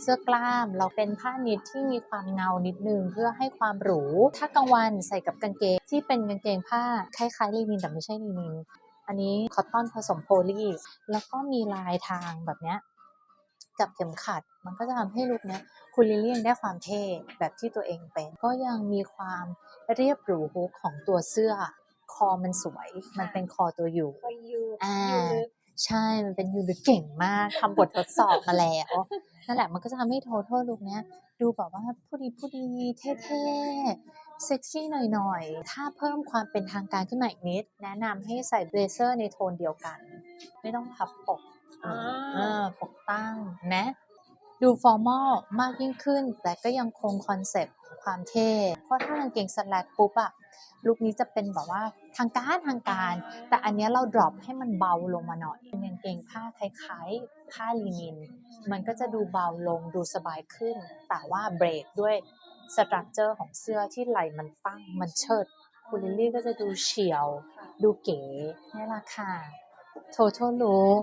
เสื้อกล้ามเราเป็นผ้านิดที่มีความเงานิดนึงเพื่อให้ความหรู ถ้ากลางวันใส่กับกางเกงที่เป็นกางเกงผ้าคล้ายๆลีนินแต่ไม่ใช่ลีนิน อันนี้คอตตอนผสมโพลีแล้วก็มีลายทางแบบเนี้ยกับเข็มขัดมันก็จะทำให้ลุคเนี้ยคุณลิลลี่ยังได้ความเท่แบบที่ตัวเองเป็น ก็ยังมีความเรียบหรูฮุกของตัวเสื้อ คอมันสวย มันเป็นคอตัวอยู่ก็ยูอ่ายูลึกใช่มันเป็นยูนิตเก่งมากทำบททดสอบมาแล้ว นั่นแหละมันก็จะทำให้โทท l ลุคเนี้ยดูแบบว่าผู้ดีผู้ดีเท่ๆ เซ็กซี่หน่อยๆ ถ้าเพิ่มความเป็นทางการขึ้นมาอีกนิด แนะนำให้ใส่เบลเซอร์ในโทนเดียวกัน ไม่ต้องพับปกอ่าเออปกตั้งนะดูฟอร์มอลมากยิ่งขึ้น แต่ก็ยังคงคอนเซปต์ของความเท่ เพราะถ้ากางเกงสแลกปุ๊บอะลุคนี้จะเป็นแบบว่าทางการทางการ แต่อันเนี้ยเราดรอปให้มันเบาลงมาหน่อยเป็นกาง เกงผ้าคล้ายๆ ผ้าลินิน มันก็จะดูเบาลงดูสบายขึ้น แต่ว่าเบรกด้วยสตรัคเจอร์ของเสื้อที่ไหลมันตั้งมันเชิดคุณลิลลี่ก็จะดูเฉียว ดูเก๋นี่แหละค่ะ total look